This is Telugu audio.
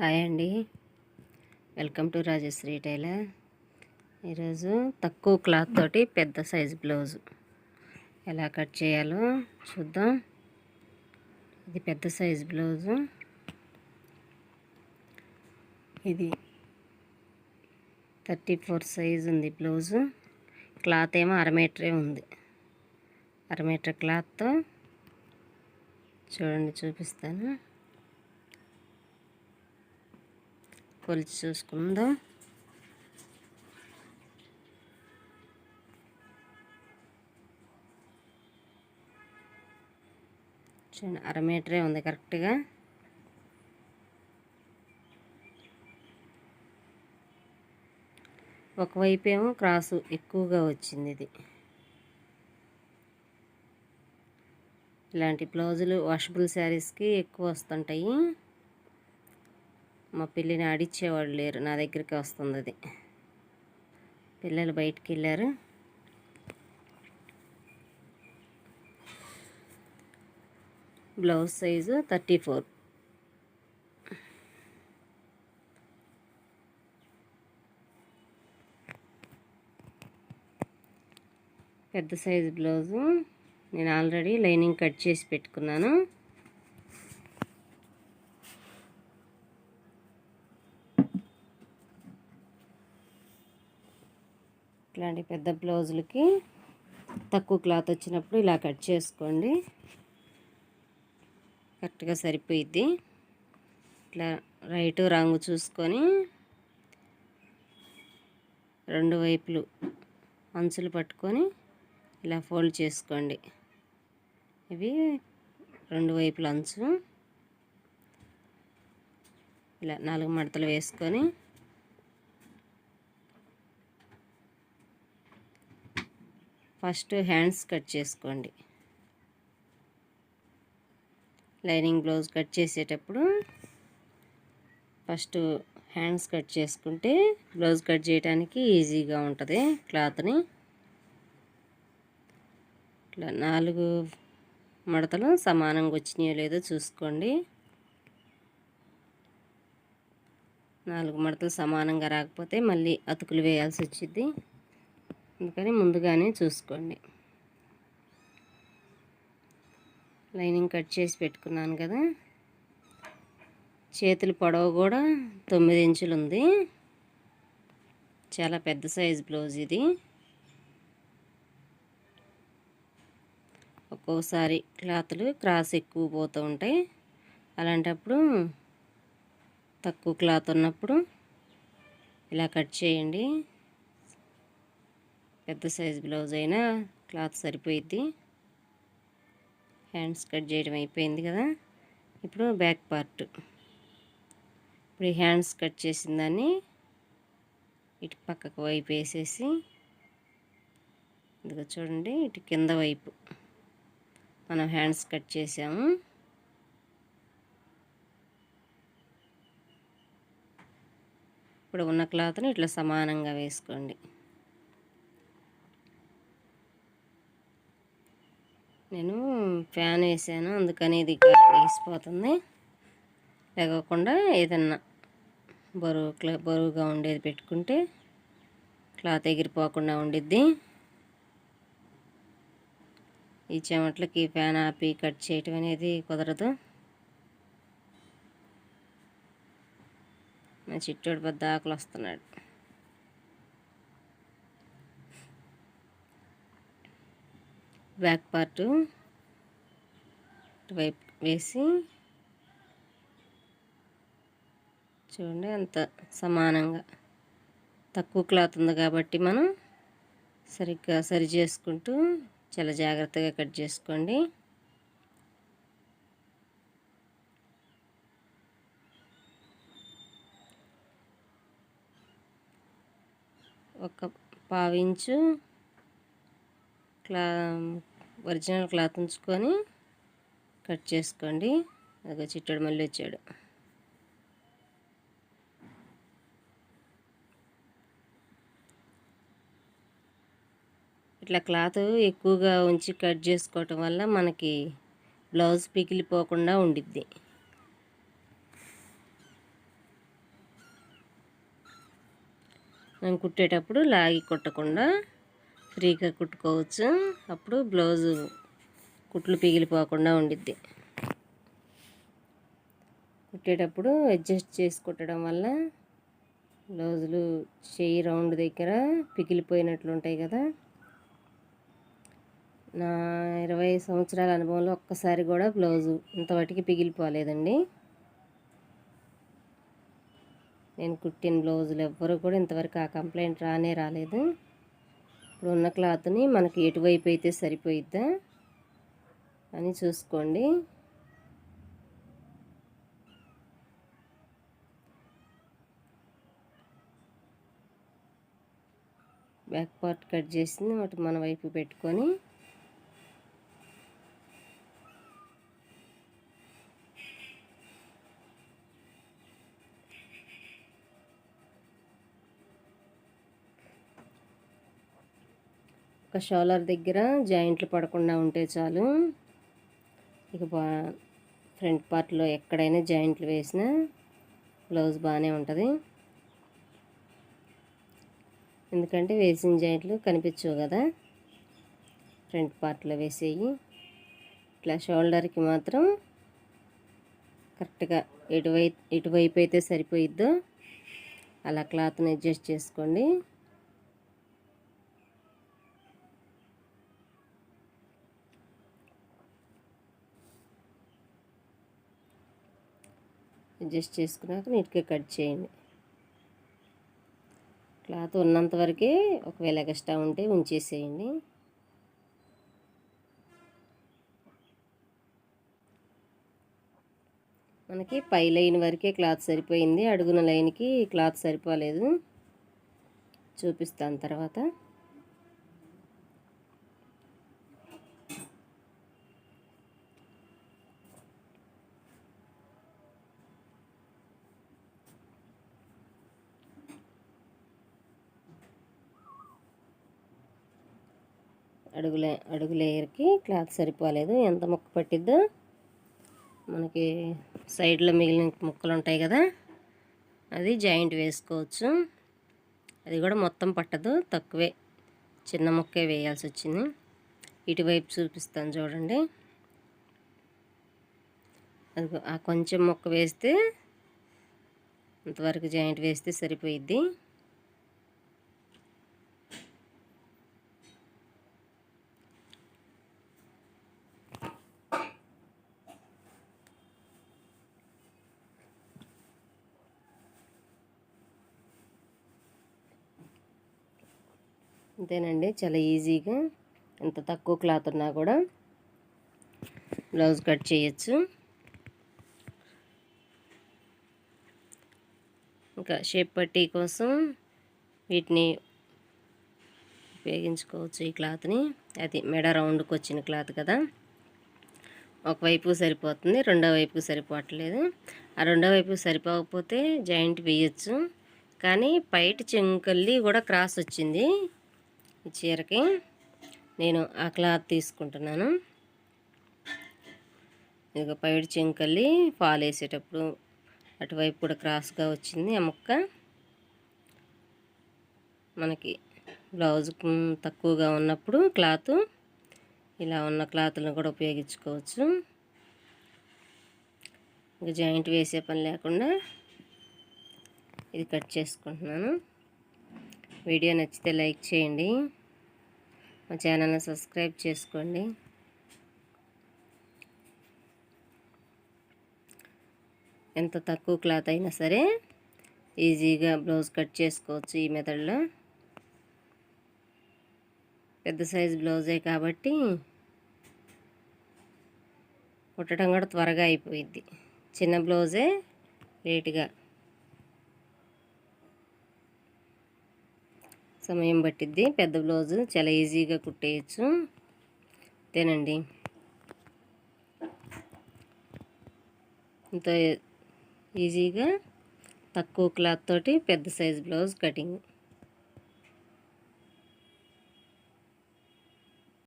హాయ్ అండి. వెల్కమ్ టు రాజశ్రీ టైలర్ ఈరోజు తక్కువ క్లాత్ తోటి పెద్ద సైజు బ్లౌజు. ఎలా కట్ చేయాలో చూద్దాం. ఇది పెద్ద సైజు బ్లౌజు. ఇది థర్టీ ఫోర్ సైజ్ ఉంది బ్లౌజు. క్లాత్ ఏమో అరమీటరే ఉంది. అర మీటర్ క్లాత్తో చూడండి చూపిస్తాను. కొలిచి చూసుకుందాం. చూడండి అర మీటరే ఉంది కరెక్ట్గా. ఒకవైపు ఏమో క్రాసు ఎక్కువగా వచ్చింది ఇది. ఇలాంటి బ్లౌజులు వాషబుల్ శారీస్కి ఎక్కువ వస్తుంటాయి. మా పిల్లిని ఆడిచ్చేవాళ్ళు లేరు. నా దగ్గరికి వస్తుంది అది పిల్లలు బయటికి వెళ్ళారు బ్లౌజ్ సైజు థర్టీ ఫోర్. పెద్ద సైజు బ్లౌజు. నేను ఆల్రెడీ లైనింగ్ కట్ చేసి పెట్టుకున్నాను. ఇట్లాంటి పెద్ద బ్లౌజులకి తక్కువ క్లాత్ వచ్చినప్పుడు ఇలా కట్ చేసుకోండి. కరెక్ట్గా సరిపోయిద్ది. ఇట్లా రైట్ రంగు చూసుకొని రెండు వైపులు అంచులు పట్టుకొని ఇలా ఫోల్డ్ చేసుకోండి. ఇవి రెండు వైపుల అంచు. ఇలా నాలుగు మడతలు వేసుకొని ఫస్ట్ హ్యాండ్స్ కట్ చేసుకోండి. లైనింగ్ బ్లౌజ్ కట్ చేసేటప్పుడు ఫస్ట్ హ్యాండ్స్ కట్ చేసుకుంటే బ్లౌజ్ కట్ చేయడానికి ఈజీగా ఉంటుంది క్లాత్ని. ఇట్లా నాలుగు మడతలు సమానంగా వచ్చినాయో లేదో చూసుకోండి. నాలుగు మడతలు సమానంగా రాకపోతే మళ్ళీ అతుకులు వేయాల్సి వచ్చింది అందుకని ముందుగానే చూసుకోండి. లైనింగ్ కట్ చేసి పెట్టుకున్నాను కదా. చేతుల పొడవు కూడా తొమ్మిది ఇంచులు ఉంది. చాలా పెద్ద సైజ్ బ్లౌజ్ ఇది. ఒక్కోసారి క్లాతులు క్రాస్ ఎక్కువ పోతూ ఉంటాయి. అలాంటప్పుడు తక్కువ క్లాత్ ఉన్నప్పుడు ఇలా కట్ చేయండి. పెద్ద సైజ్ బ్లౌజ్ అయినా క్లాత్ సరిపోయిద్ది. హ్యాండ్స్ కట్ చేయడం అయిపోయింది కదా. ఇప్పుడు బ్యాక్ పార్ట్. ఇప్పుడు హ్యాండ్స్ కట్ చేసిన దాన్ని ఇటు పక్కకు వైపు వేసేసి ఇదిగో చూడండి ఇటు కింద వైపు మనం హ్యాండ్స్ కట్ చేసాము. ఇప్పుడు ఉన్న క్లాత్ని ఇట్లా సమానంగా వేసుకోండి. నేను ఫ్యాన్ వేసాను అందుకని ఇది వేసిపోతుంది లేకోకుండా ఏదన్నా బరువు క్లా బరువుగా ఉండేది పెట్టుకుంటే క్లాత్ ఎగిరిపోకుండా ఉండిద్ది. ఈ చెమట్లకి ఫ్యాన్ ఆపి కట్ చేయటం అనేది కుదరదు. మా చిట్టోడు పెద్ద ఆకులు వస్తున్నాడు. బ్యాక్ పార్ట్ వైపు వేసి చూడండి అంత సమానంగా. తక్కువ క్లాత్ ఉంది కాబట్టి మనం సరిగ్గా సరి చేసుకుంటూ చాలా జాగ్రత్తగా కట్ చేసుకోండి. ఒక పావించు క్లా ఒరిజినల్ క్లాత్ ఉంచుకొని కట్ చేసుకోండి. అదిగో చిట్టడు మళ్ళీ వచ్చాడు. ఇట్లా క్లాత్ ఎక్కువగా ఉంచి కట్ చేసుకోవటం వల్ల మనకి బ్లౌజ్ పిగిలిపోకుండా ఉండిద్ది. మనం కుట్టేటప్పుడు లాగి కుట్టకుండా ఫ్రీగా కుట్టుకోవచ్చు. అప్పుడు బ్లౌజు కుట్లు పిగిలిపోకుండా ఉండిద్ది. కుట్టేటప్పుడు అడ్జస్ట్ చేసి కుట్టడం వల్ల బ్లౌజులు చేయి రౌండ్ దగ్గర పిగిలిపోయినట్లు ఉంటాయి కదా. నా ఇరవై సంవత్సరాల అనుభవంలో ఒక్కసారి కూడా బ్లౌజు ఇంతవరకు పిగిలిపోలేదండి. నేను కుట్టిన బ్లౌజులు ఎవ్వరు కూడా ఇంతవరకు ఆ కంప్లైంట్ రానే రాలేదు. ఇప్పుడు ఉన్న క్లాత్ని మనకి ఎటువైపు అయితే సరిపోయిద్దా అని చూసుకోండి. బ్యాక్ పార్ట్ కట్ చేసింది వాటి మన వైపు పెట్టుకొని ఒక షోలర్ దగ్గర జాయింట్లు పడకుండా ఉంటే చాలు. ఇక బా ఫ్రంట్ పార్ట్లో ఎక్కడైనా జాయింట్లు వేసినా బ్లౌజ్ బాగానే ఉంటుంది. ఎందుకంటే వేసిన జాయింట్లు కనిపించవు కదా. ఫ్రంట్ పార్ట్లో వేసేయి. ఇట్లా షోల్డర్కి మాత్రం కరెక్ట్గా ఎటువైపు ఎటువైపు అయితే సరిపోయిద్దో అలా క్లాత్ని అడ్జస్ట్ చేసుకోండి. అడ్జస్ట్ చేసుకున్నాక నీట్గా కట్ చేయండి. క్లాత్ ఉన్నంత వరకే ఒకవేళ ఎక్స్ట్రా ఉంటే ఉంచేసేయండి. మనకి పై లైన్ వరకే క్లాత్ సరిపోయింది. అడుగున లైన్కి క్లాత్ సరిపోలేదు. చూపిస్తాను తర్వాత. అడుగులే అడుగు లేయర్కి క్లాత్ సరిపోలేదు. ఎంత ముక్క పట్టిద్దో మనకి సైడ్లో మిగిలిన ముక్కలు ఉంటాయి కదా అది జాయింట్ వేసుకోవచ్చు. అది కూడా మొత్తం పట్టదు తక్కువే. చిన్న ముక్కే వేయాల్సి వచ్చింది. ఇటువైపు చూపిస్తాను చూడండి. అది ఆ కొంచెం ముక్క వేస్తే అంతవరకు జాయింట్ వేస్తే సరిపోయిద్ది. అంతేనండి. చాలా ఈజీగా ఎంత తక్కువ క్లాత్ ఉన్నా కూడా బ్లౌజ్ కట్ చేయొచ్చు. ఇంకా షేప్ పట్టీ కోసం వీటిని ఉపయోగించుకోవచ్చు ఈ క్లాత్ని. అది మెడ రౌండ్కి వచ్చిన క్లాత్ కదా. ఒకవైపు సరిపోతుంది రెండో వైపు సరిపోవట్లేదు. ఆ రెండో వైపు సరిపోకపోతే జాయింట్ వేయచ్చు. కానీ పైట చెంకల్లి కూడా క్రాస్ వచ్చింది. ఈ చీరకి నేను ఆ క్లాత్ తీసుకుంటున్నాను. ఇక పైడి చెంకల్లి ఫాల్ వేసేటప్పుడు అటువైపు కూడా క్రాస్గా వచ్చింది ఆ ముక్క. మనకి బ్లౌజ్ తక్కువగా ఉన్నప్పుడు క్లాత్ ఇలా ఉన్న క్లాత్లను కూడా ఉపయోగించుకోవచ్చు. ఇంకా జాయింట్ వేసే పని లేకుండా ఇది కట్ చేసుకుంటున్నాను. వీడియో నచ్చితే లైక్ చేయండి. మా ఛానల్ని సబ్స్క్రైబ్ చేసుకోండి. ఎంత తక్కువ క్లాత్ అయినా సరే ఈజీగా బ్లౌజ్ కట్ చేసుకోవచ్చు ఈ మెథడ్లో. పెద్ద సైజ్ బ్లౌజే కాబట్టి కుట్టడం కూడా త్వరగా అయిపోయిద్ది. చిన్న బ్లౌజే లేట్గా. సమయం పట్టిద్ది. పెద్ద బ్లౌజు చాలా ఈజీగా కుట్టేయచ్చు. అంతేనండి ఇంత ఈజీగా తక్కువ క్లాత్ తోటి పెద్ద సైజ్ బ్లౌజ్ కటింగ్.